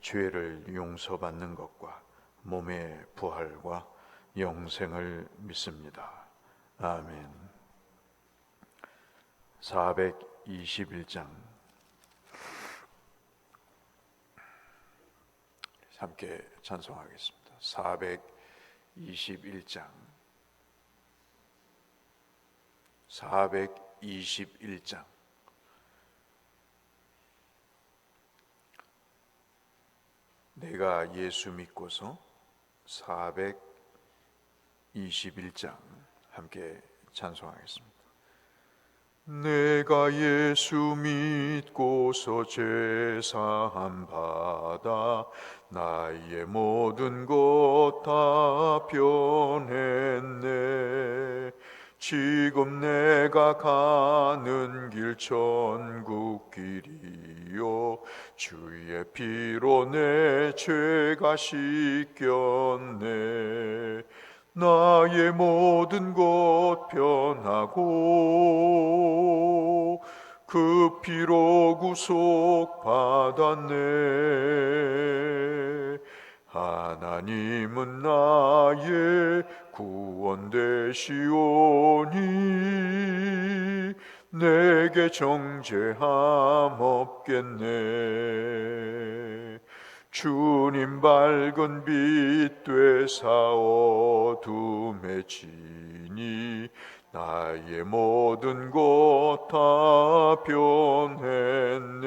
죄를 용서받는 것과 몸의 부활과 영생을 믿습니다. 아멘. 421장 함께 찬송하겠습니다. 421장 421장 내가 예수 믿고서 421장 함께 찬송하겠습니다. 내가 예수 믿고서 제사함 받아 나의 모든 것 다 변했네 지금 내가 가는 길 천국 길이요. 주의 피로 내 죄가 씻겼네. 나의 모든 것 변하고 그 피로 구속 받았네. 하나님은 나의 구원 되시오니 내게 정죄함 없겠네. 주님 밝은 빛 되사 어둠에 지니 나의 모든 것 다 변했네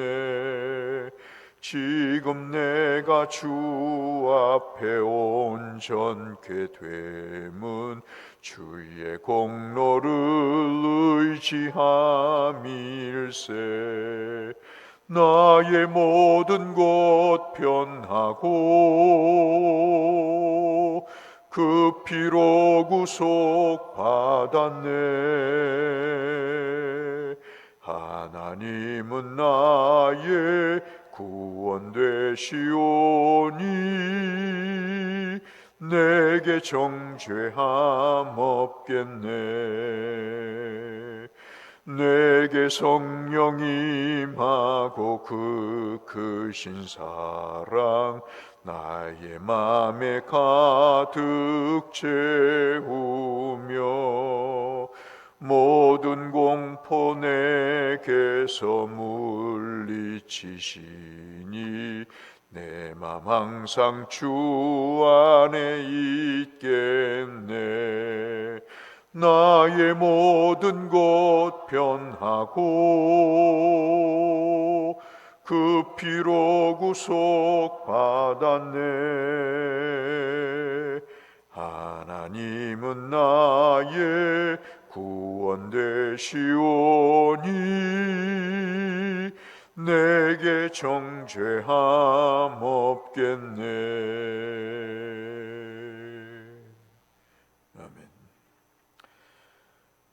지금 내가 주 앞에 온전케 됨은 주의 공로를 의지함일세. 나의 모든 것 변하고 그 피로 구속 받았네. 하나님은 나의 구원 되시오니 내게 정죄함 없겠네. 내게 성령 임하고 그 크신 사랑 나의 맘에 가득 채우며 모든 공포 내게서 물리치시니 내 맘 항상 주 안에 있겠네. 나의 모든 것 변하고 그 피로 구속 받았네. 하나님은 나의 구원 되시오니 내게 정죄함 없겠네. 아멘.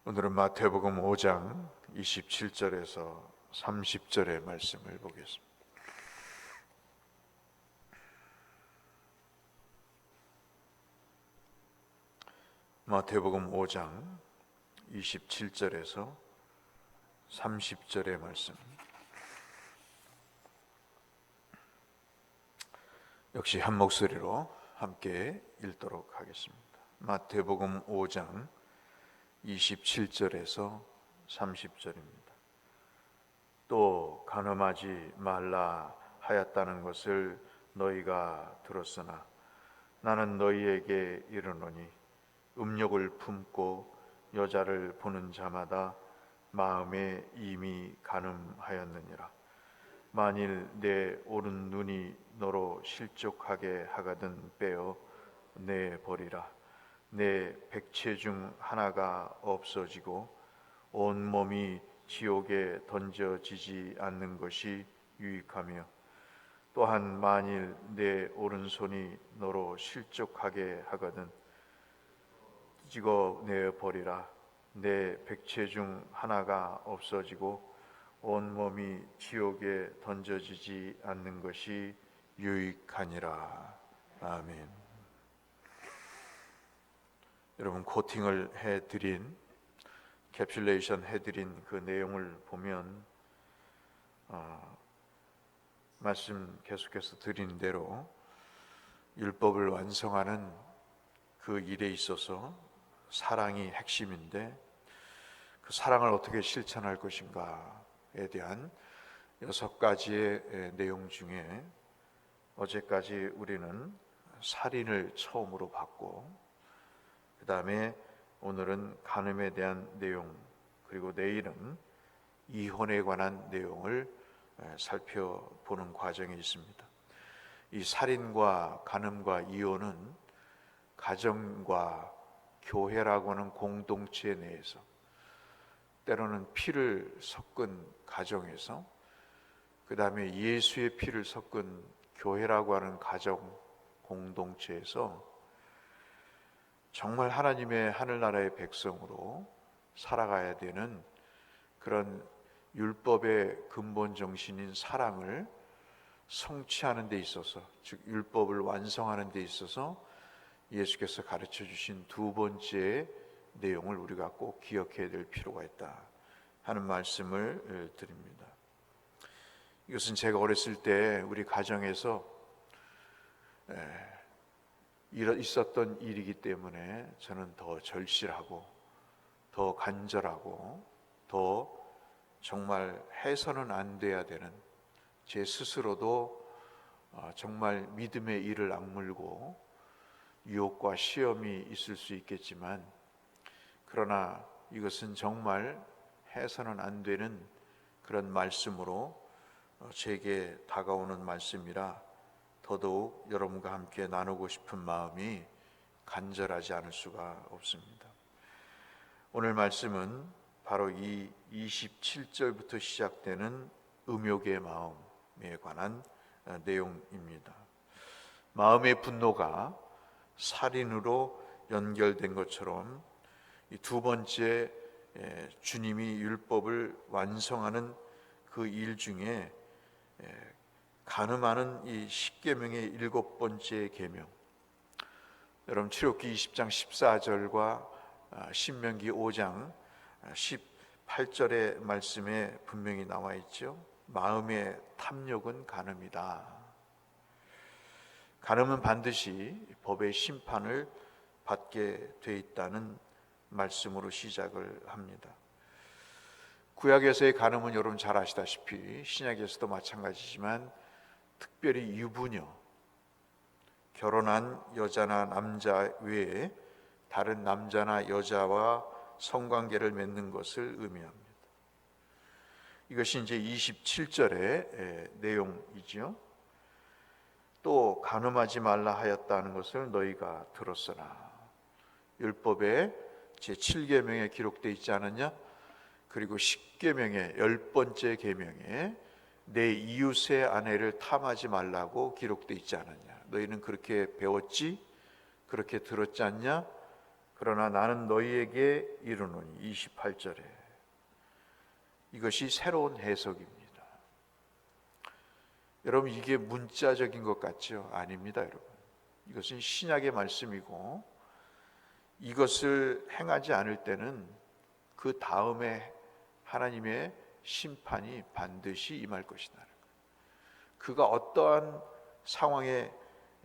오늘은 마태복음 5장 27절에서 30절의 말씀을 보겠습니다. 마태복음 5장 27절에서 30절의 말씀. 역시 한 목소리로 함께 읽도록 하겠습니다. 마태복음 5장 27절에서 30절입니다. 또 간음하지 말라 하였다는 것을 너희가 들었으나 나는 너희에게 이르노니 음욕을 품고 여자를 보는 자마다 마음에 이미 가늠하였느니라. 만일 내 오른 눈이 너로 실족하게 하거든 빼어 내 버리라. 내 백체 중 하나가 없어지고 온 몸이 지옥에 던져지지 않는 것이 유익하며 또한 만일 내 오른손이 너로 실족하게 하거든 찍어 내 버리라 내 백체 중 하나가 없어지고 온 몸이 지옥에 던져지지 않는 것이 유익하니라 아멘. 여러분 코팅을 해드린 캡슐레이션 해드린 그 내용을 보면 어, 말씀 계속해서 드린 대로 율법을 완성하는 그 일에 있어서 사랑이 핵심인데 그 사랑을 어떻게 실천할 것인가에 대한 여섯 가지의 내용 중에 어제까지 우리는 살인을 처음으로 봤고 그 다음에 오늘은 간음에 대한 내용 그리고 내일은 이혼에 관한 내용을 살펴보는 과정이 있습니다. 이 살인과 간음과 이혼은 가정과 교회라고 하는 공동체 내에서 때로는 피를 섞은 가정에서 그 다음에 예수의 피를 섞은 교회라고 하는 가정 공동체에서 정말 하나님의 하늘나라의 백성으로 살아가야 되는 그런 율법의 근본 정신인 사랑을 성취하는 데 있어서 즉 율법을 완성하는 데 있어서 예수께서 가르쳐 주신 두 번째 내용을 우리가 꼭 기억해야 될 필요가 있다 하는 말씀을 드립니다. 이것은 제가 어렸을 때 우리 가정에서 있었던 일이기 때문에 저는 더 절실하고 더 간절하고 더 정말 해서는 안 돼야 되는 제 스스로도 어, 정말 믿음의 일을 악물고 유혹과 시험이 있을 수 있겠지만 그러나 이것은 정말 해서는 안 되는 그런 말씀으로 어, 제게 다가오는 말씀이라 더더욱 여러분과 함께 나누고 싶은 마음이 간절하지 않을 수가 없습니다. 오늘 말씀은 바로 이 27절부터 시작되는 음욕의 마음에 관한 어, 내용입니다. 마음의 분노가 살인으로 연결된 것처럼 이두 번째 주님이 율법을 완성하는 그 일 중에 가늠하는 이 십계명의 일곱 번째 계명. 여러분 출애굽기 20장 14절과 아, 신명기 5장 18절의 말씀에 분명히 나와 있죠. 마음의 탐욕은 간음이다. 간음은 반드시 법의 심판을 받게 돼 있다는 말씀으로 시작을 합니다. 구약에서의 간음은 여러분 잘 아시다시피 신약에서도 마찬가지지만 특별히 유부녀, 결혼한 여자나 남자 외에 다른 남자나 여자와 성관계를 맺는 것을 의미합니다. 이것이 이제 27절의 내용이지요. 또 간음하지 말라 하였다는 것을 너희가 들었으나 율법에 제 7계명에 기록되어 있지 않았냐? 그리고 10계명의 열 번째 계명에 내 이웃의 아내를 탐하지 말라고 기록되어 있지 않았냐? 너희는 그렇게 배웠지? 그렇게 들었지 않냐? 그러나 나는 너희에게 이르노니 28절에 이것이 새로운 해석입니다. 여러분 이게 문자적인 것 같죠? 아닙니다, 여러분. 이것은 신약의 말씀이고 이것을 행하지 않을 때는 그 다음에 하나님의 심판이 반드시 임할 것이다. 그가 어떠한 상황에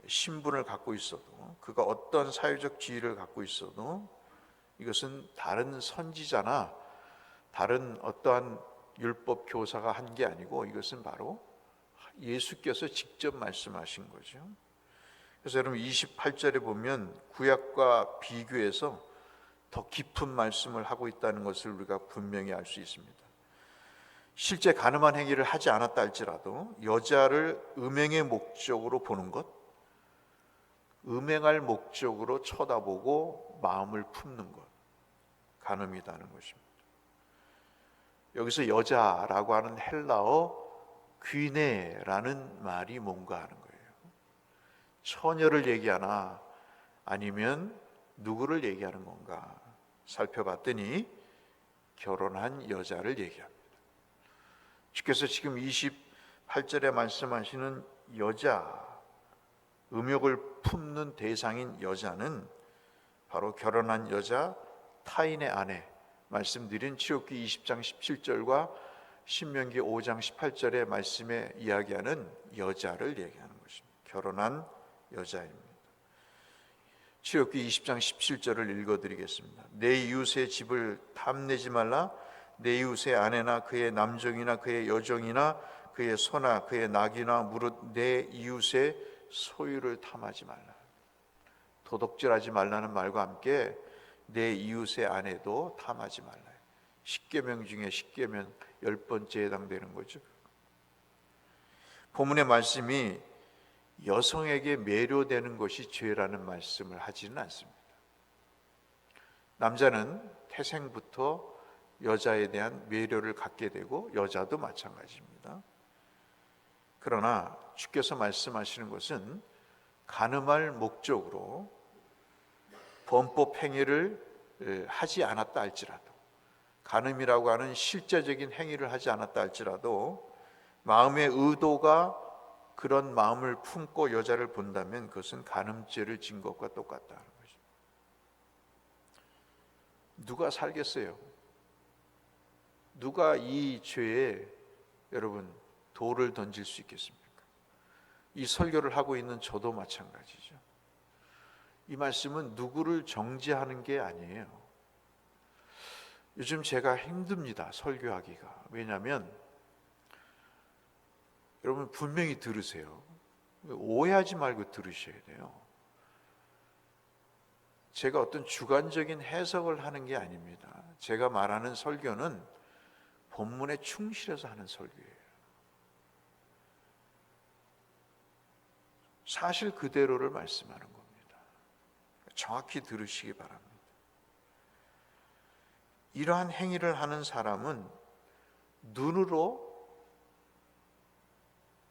신분을 갖고 있어도 그가 어떤 사회적 지위를 갖고 있어도 이것은 다른 선지자나 다른 어떠한 율법 교사가 한 게 아니고 이것은 바로 예수께서 직접 말씀하신 거죠. 그래서 여러분 28절에 보면 구약과 비교해서 더 깊은 말씀을 하고 있다는 것을 우리가 분명히 알 수 있습니다. 실제 가늠한 행위를 하지 않았다 할지라도 여자를 음행의 목적으로 보는 것, 음행할 목적으로 쳐다보고 마음을 품는 것, 가늠이다는 것입니다. 여기서 여자라고 하는 헬라어 귀네라는 말이 뭔가 하는 거예요. 처녀를 얘기하나 아니면 누구를 얘기하는 건가 살펴봤더니 결혼한 여자를 얘기합니다. 주께서 지금 28절에 말씀하시는 여자, 음욕을 품는 대상인 여자는 바로 결혼한 여자, 타인의 아내, 말씀드린 치욕기 20장 17절과 신명기 5장 18절의 말씀에 이야기하는 여자를 얘기하는 것입니다. 결혼한 여자입니다. 치욕기 20장 17절을 읽어 드리겠습니다. 내 이웃의 집을 탐내지 말라. 내 이웃의 아내나 그의 남종이나 그의 여종이나 그의 소나 그의 낙이나 무릇 내 이웃의 소유를 탐하지 말라. 도덕질하지 말라는 말과 함께 내 이웃의 아내도 탐하지 말라. 십계명 중에 십계명 열 번째 해당되는 거죠. 본문의 말씀이 여성에게 매료되는 것이 죄라는 말씀을 하지는 않습니다. 남자는 태생부터 여자에 대한 매료를 갖게 되고 여자도 마찬가지입니다. 그러나 주께서 말씀하시는 것은 가늠할 목적으로 범법 행위를 하지 않았다 할지라도 간음이라고 하는 실제적인 행위를 하지 않았다 할지라도 마음의 의도가 그런 마음을 품고 여자를 본다면 그것은 간음죄를 진 것과 똑같다는 거죠. 누가 살겠어요? 누가 이 죄에 여러분 돌을 던질 수 있겠습니까? 이 설교를 하고 있는 저도 마찬가지죠. 이 말씀은 누구를 정죄하는 게 아니에요. 요즘 제가 힘듭니다. 설교하기가. 왜냐하면 여러분 분명히 들으세요. 오해하지 말고 들으셔야 돼요. 제가 어떤 주관적인 해석을 하는 게 아닙니다. 제가 말하는 설교는 본문에 충실해서 하는 설교예요. 사실 그대로를 말씀하는 겁니다. 정확히 들으시기 바랍니다. 이러한 행위를 하는 사람은 눈으로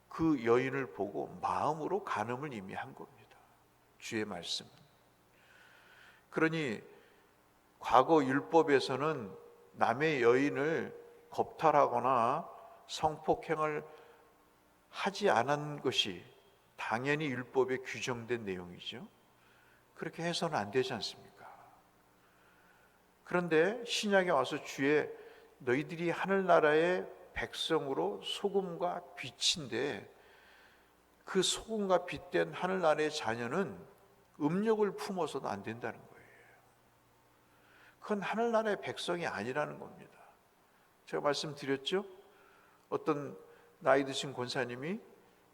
그 여인을 보고 마음으로 간음을 이미 한 겁니다. 주의 말씀은. 그러니 과거 율법에서는 남의 여인을 겁탈하거나 성폭행을 하지 않은 것이 당연히 율법에 규정된 내용이죠. 그렇게 해서는 안 되지 않습니까? 그런데 신약에 와서 주의 너희들이 하늘나라의 백성으로 소금과 빛인데 그 소금과 빛된 하늘나라의 자녀는 음욕을 품어서도 안 된다는 거예요. 그건 하늘나라의 백성이 아니라는 겁니다. 제가 말씀드렸죠? 어떤 나이 드신 권사님이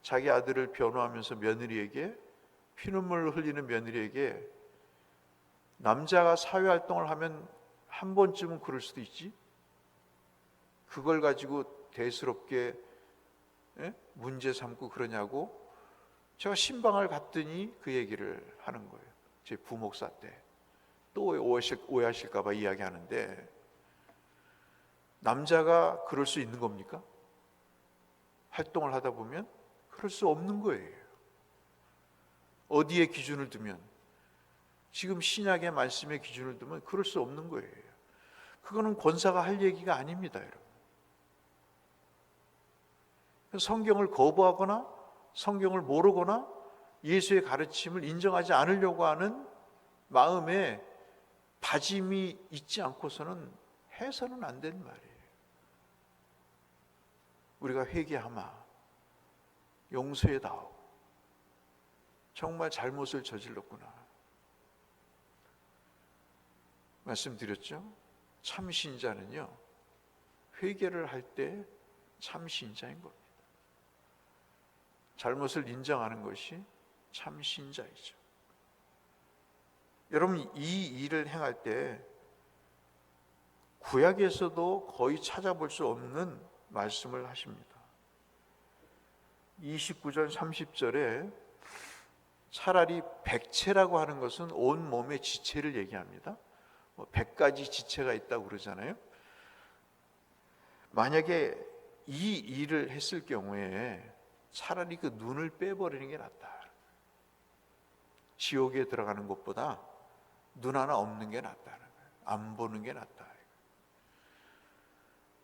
자기 아들을 변호하면서 며느리에게 피눈물 흘리는 며느리에게 남자가 사회 활동을 하면 한 번쯤은 그럴 수도 있지. 그걸 가지고 대수롭게 예? 문제 삼고 그러냐고 제가 신방을 갔더니 그 얘기를 하는 거예요. 제 부목사 때. 또 오해하실, 오해하실까봐 이야기하는데 남자가 그럴 수 있는 겁니까? 활동을 하다 보면 그럴 수 없는 거예요. 어디에 기준을 두면 지금 신약의 말씀의 기준을 두면 그럴 수 없는 거예요. 그거는 권사가 할 얘기가 아닙니다, 여러분. 성경을 거부하거나 성경을 모르거나 예수의 가르침을 인정하지 않으려고 하는 마음에 다짐이 있지 않고서는 해서는 안 되는 말이에요. 우리가 회개하마 용서해다오. 정말 잘못을 저질렀구나. 말씀드렸죠? 참 신자는요, 회개를 할 때 참 신자인 겁니다. 잘못을 인정하는 것이 참 신자이죠. 여러분 이 일을 행할 때 구약에서도 거의 찾아볼 수 없는 말씀을 하십니다. 29절 30절에 차라리 백체라고 하는 것은 온 몸의 지체를 얘기합니다. 뭐 100가지 지체가 있다고 그러잖아요. 만약에 이 일을 했을 경우에 차라리 그 눈을 빼버리는 게 낫다. 지옥에 들어가는 것보다 눈 하나 없는 게 거예요. 안 보는 게 낫다.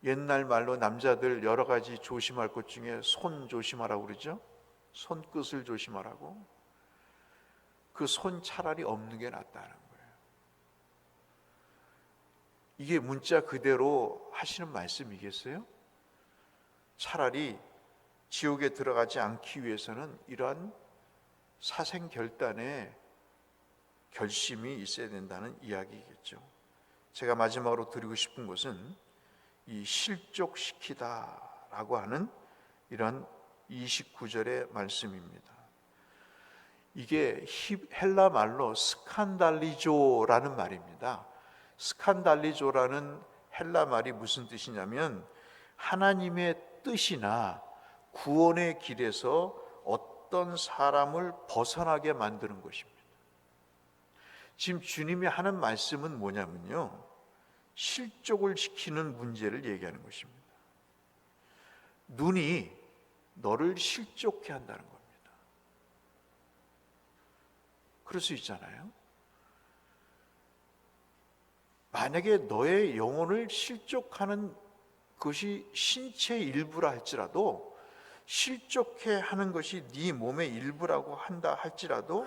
옛날 말로 남자들 여러 가지 조심할 것 중에 손 조심하라고 그러죠. 손끝을 조심하라고. 그 손 차라리 없는 게 낫다는 거예요. 이게 문자 그대로 하시는 말씀이겠어요? 차라리 지옥에 들어가지 않기 위해서는 이러한 사생 결단의 결심이 있어야 된다는 이야기겠죠. 제가 마지막으로 드리고 싶은 것은 이 실족시키다라고 하는 이런 29절의 말씀입니다. 이게 헬라 말로 스칸달리조라는 말입니다. 스칸달리조라는 헬라 말이 무슨 뜻이냐면 하나님의 뜻이나 구원의 길에서 어떤 사람을 벗어나게 만드는 것입니다. 지금 주님이 하는 말씀은 뭐냐면요. 실족을 시키는 문제를 얘기하는 것입니다. 눈이 너를 실족해 한다는 겁니다. 그럴 수 있잖아요. 만약에 너의 영혼을 실족하는 것이 신체 일부라 할지라도 실족해 하는 것이 네 몸의 일부라고 한다 할지라도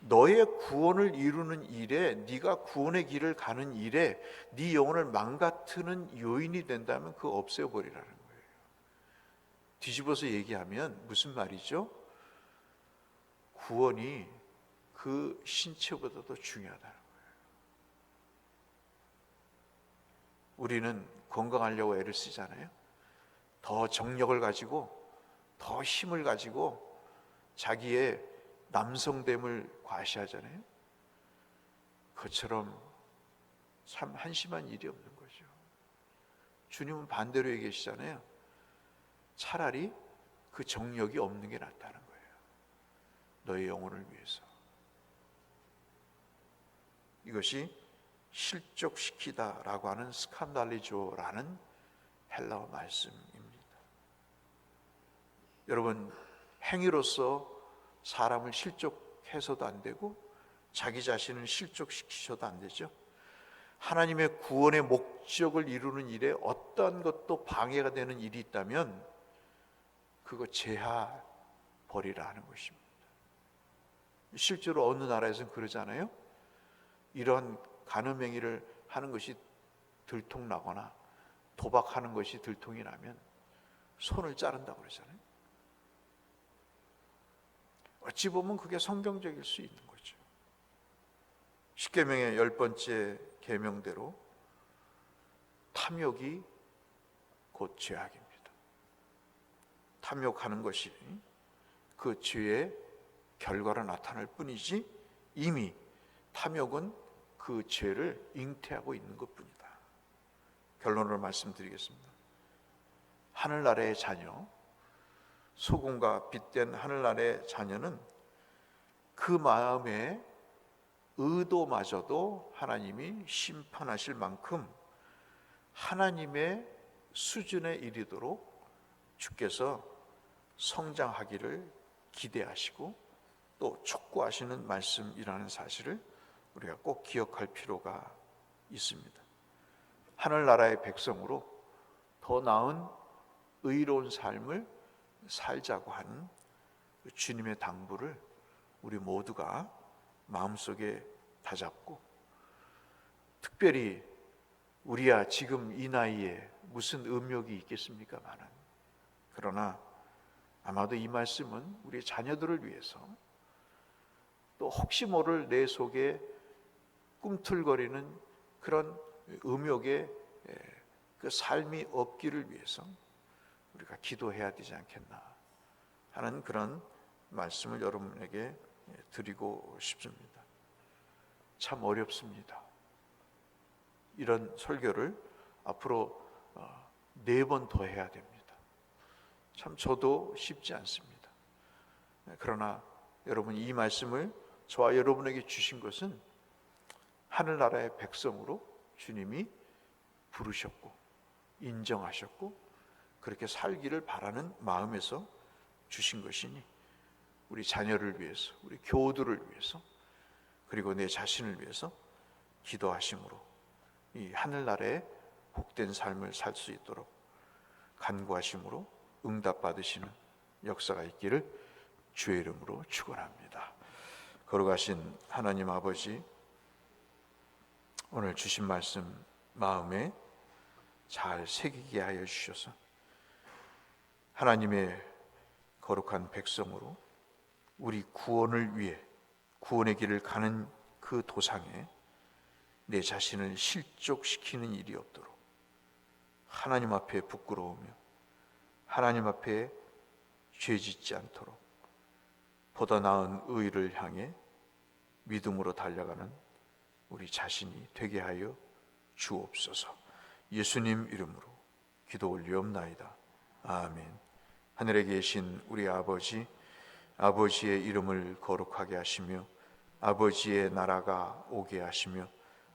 너의 구원을 이루는 일에 네가 구원의 길을 가는 일에 네 영혼을 망가뜨는 요인이 된다면 그거 없애 버리라는 거예요. 뒤집어서 얘기하면 무슨 말이죠? 구원이 그 신체보다도 중요하다는 거예요. 우리는 건강하려고 애를 쓰잖아요. 더 정력을 가지고 더 힘을 가지고 자기의 남성됨을 과시하잖아요. 그처럼 참 한심한 일이 없는 거죠. 주님은 반대로 얘기하시잖아요. 차라리 그 정력이 없는 게 낫다는 거예요. 너의 영혼을 위해서. 이것이 실족시키다라고 하는 스칸달리조라는 헬라어 말씀입니다. 여러분 행위로서 사람을 실족해서도 안 되고 자기 자신을 실족시키셔도 안 되죠. 하나님의 구원의 목적을 이루는 일에 어떤 것도 방해가 되는 일이 있다면 그거 제하 버리라 하는 것입니다. 실제로 어느 나라에서는 그러잖아요. 이런 간음 행위를 하는 것이 들통나거나 도박하는 것이 들통이 나면 손을 자른다고 그러잖아요. 어찌 보면 그게 성경적일 수 있는 거죠. 십계명의 열 번째 계명대로 탐욕이 곧 죄악입니다. 탐욕하는 것이 그 죄의 결과로 나타날 뿐이지 이미 탐욕은 그 죄를 잉태하고 있는 것뿐이다. 결론을 말씀드리겠습니다. 하늘나라의 자녀, 소금과 빛된 하늘나라의 자녀는 그 마음의 의도마저도 하나님이 심판하실 만큼 하나님의 수준에 이르도록 주께서 성장하기를 기대하시고 또 촉구하시는 말씀이라는 사실을 우리가 꼭 기억할 필요가 있습니다. 하늘나라의 백성으로 더 나은 의로운 삶을 살자고 하는 그 주님의 당부를 우리 모두가 마음속에 다잡고 특별히 우리야 지금 이 나이에 무슨 음욕이 있겠습니까? 많은 그러나 아마도 이 말씀은 우리 자녀들을 위해서 또 혹시 모를 내 속에 꿈틀거리는 그런 음욕의 그 삶이 없기를 위해서 우리가 기도해야 되지 않겠나 하는 그런 말씀을 여러분에게 드리고 싶습니다. 참 어렵습니다. 이런 설교를 앞으로 네 번 더 해야 됩니다. 참 저도 쉽지 않습니다. 그러나 여러분 이 말씀을 저와 여러분에게 주신 것은 하늘나라의 백성으로 주님이 부르셨고 인정하셨고 그렇게 살기를 바라는 마음에서 주신 것이니 우리 자녀를 위해서 우리 교우들을 위해서 그리고 내 자신을 위해서 기도하심으로 이 하늘나라의 복된 삶을 살 수 있도록 간구하심으로 응답 받으시는 역사가 있기를 주의 이름으로 축원합니다. 걸어가신 하나님 아버지 오늘 주신 말씀 마음에 잘 새기게 하여 주셔서 하나님의 거룩한 백성으로 우리 구원을 위해 구원의 길을 가는 그 도상에 내 자신을 실족시키는 일이 없도록 하나님 앞에 부끄러우며 하나님 앞에 죄 짓지 않도록 보다 나은 의를 향해 믿음으로 달려가는 우리 자신이 되게 하여 주옵소서. 예수님 이름으로 기도 올리옵나이다. 아멘. 하늘에 계신 우리 아버지, 아버지의 이름을 거룩하게 하시며 아버지의 나라가 오게 하시며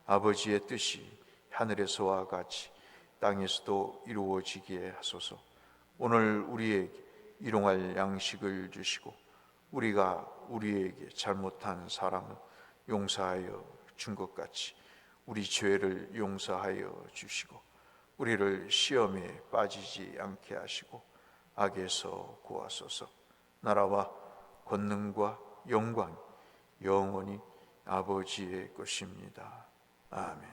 아버지의 뜻이 하늘에서와 같이 땅에서도 이루어지게 하소서. 오늘 우리에게 일용할 양식을 주시고 우리가 우리에게 잘못한 사람은 용서하여 준 것 같이 우리 죄를 용서하여 주시고 우리를 시험에 빠지지 않게 하시고 악에서 구하소서. 나라와 권능과 영광 영원히 아버지의 것입니다. 아멘.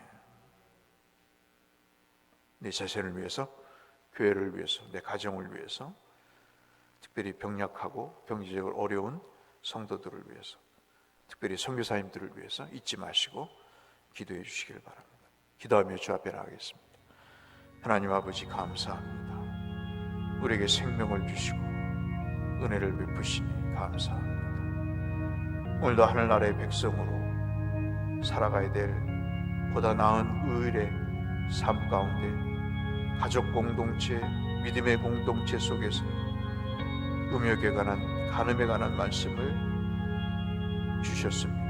내 자신을 위해서, 교회를 위해서, 내 가정을 위해서, 특별히 병약하고 경제적으로 어려운 성도들을 위해서, 특별히 선교사님들을 위해서 잊지 마시고 기도해 주시길 바랍니다. 기도하며 주 앞에 나가겠습니다. 하나님 아버지 감사합니다. 우리에게 생명을 주시고 은혜를 베푸시니 감사합니다. 오늘도 하늘나라의 백성으로 살아가야 될 보다 나은 의의 삶 가운데 가족 공동체, 믿음의 공동체 속에서 음욕에 관한 간음에 관한 말씀을 주셨습니다.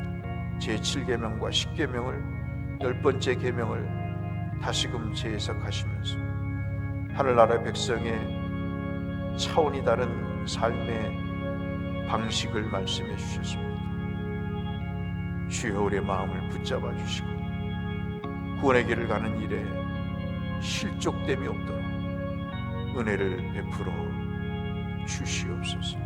제 7계명과 10계명을 열 번째 계명을 다시금 재해석하시면서 하늘나라의 백성의 차원이 다른 삶의 방식을 말씀해 주셨습니다. 주여 우리의 마음을 붙잡아 주시고 구원의 길을 가는 일에 실족됨이 없도록 은혜를 베풀어 주시옵소서.